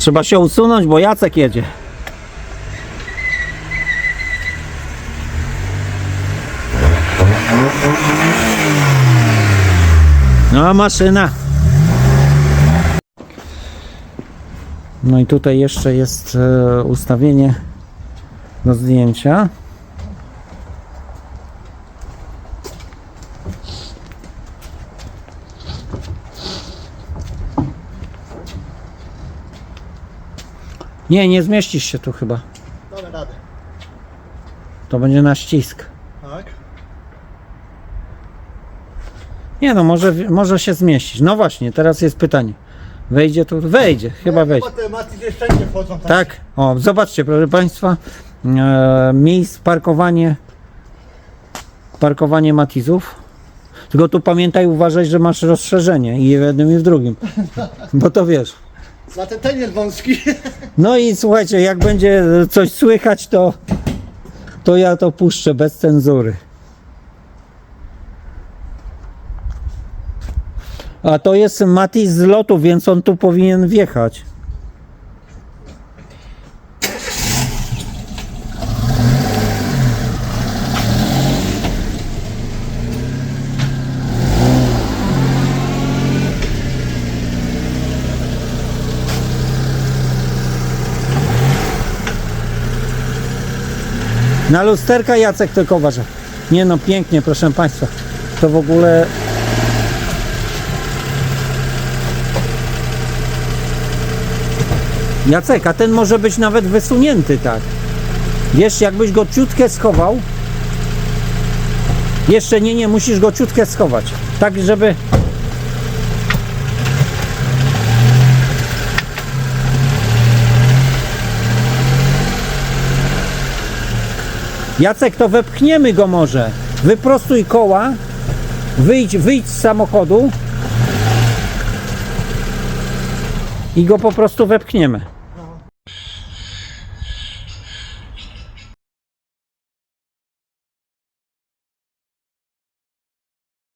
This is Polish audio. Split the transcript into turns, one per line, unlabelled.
Trzeba się usunąć, bo Jacek jedzie. No, maszyna. No i tutaj jeszcze jest e, ustawienie do zdjęcia. Nie, nie zmieścisz się tu chyba.
Damy radę.
To będzie na ścisk.
Tak?
Nie no, może, może się zmieścić. No właśnie, teraz jest pytanie. Wejdzie tu? Wejdzie, chyba wejdzie.
Wchodzą tam.
Tak, o, zobaczcie, proszę Państwa, e, miejsc, parkowanie, parkowanie matizów. Tylko tu pamiętaj, uważaj, że masz rozszerzenie i w jednym i w drugim, bo to wiesz.
Na ten ten jest wąski.
No i słuchajcie, jak będzie coś słychać, to, to ja to puszczę bez cenzury. A to jest Matiz z lotu, więc on tu powinien wjechać. Na lusterka Jacek tylko uważa. Nie no, pięknie, proszę Państwa. To w ogóle... Jacek, a ten może być nawet wysunięty, tak. Wiesz, jakbyś go ciutkę schował. Jeszcze nie, nie, musisz go ciutkę schować. Tak, żeby... Jacek, to wepchniemy go może. Wyprostuj koła. Wyjdź, wyjdź z samochodu. I go po prostu wepchniemy.